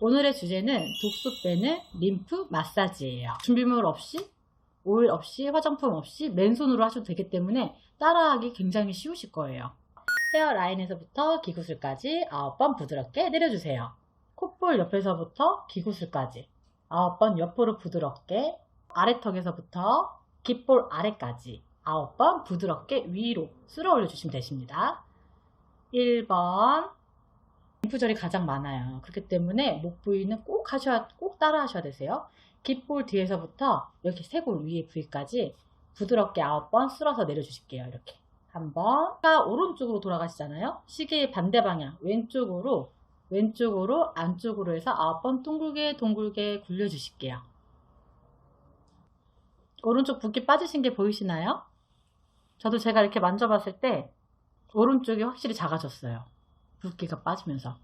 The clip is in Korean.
오늘의 주제는 독소 빼는 림프 마사지예요. 준비물 없이, 오일 없이, 화장품 없이 맨손으로 하셔도 되기 때문에 따라하기 굉장히 쉬우실 거예요. 헤어라인에서부터 귀구슬까지 9번 부드럽게 내려주세요. 콧볼 옆에서부터 귀구슬까지 9번 옆으로 부드럽게 아래턱에서부터 귓볼 아래까지 9번 부드럽게 위로 쓸어 올려주시면 되십니다. 1번 림프절이 가장 많아요. 그렇기 때문에 목 부위는 꼭 하셔야 꼭 따라 하셔야 되세요. 귓볼 뒤에서부터 여기 쇄골 위에 부위까지 부드럽게 9번 쓸어서 내려주실게요. 이렇게 한번 오른쪽으로 돌아가시잖아요. 시계의 반대 방향 왼쪽으로 왼쪽으로 안쪽으로 해서 9번 둥글게 둥글게 굴려주실게요. 오른쪽 붓기 빠지신 게 보이시나요? 저도 제가 이렇게 만져봤을 때 오른쪽이 확실히 작아졌어요. 붓기가 빠지면서.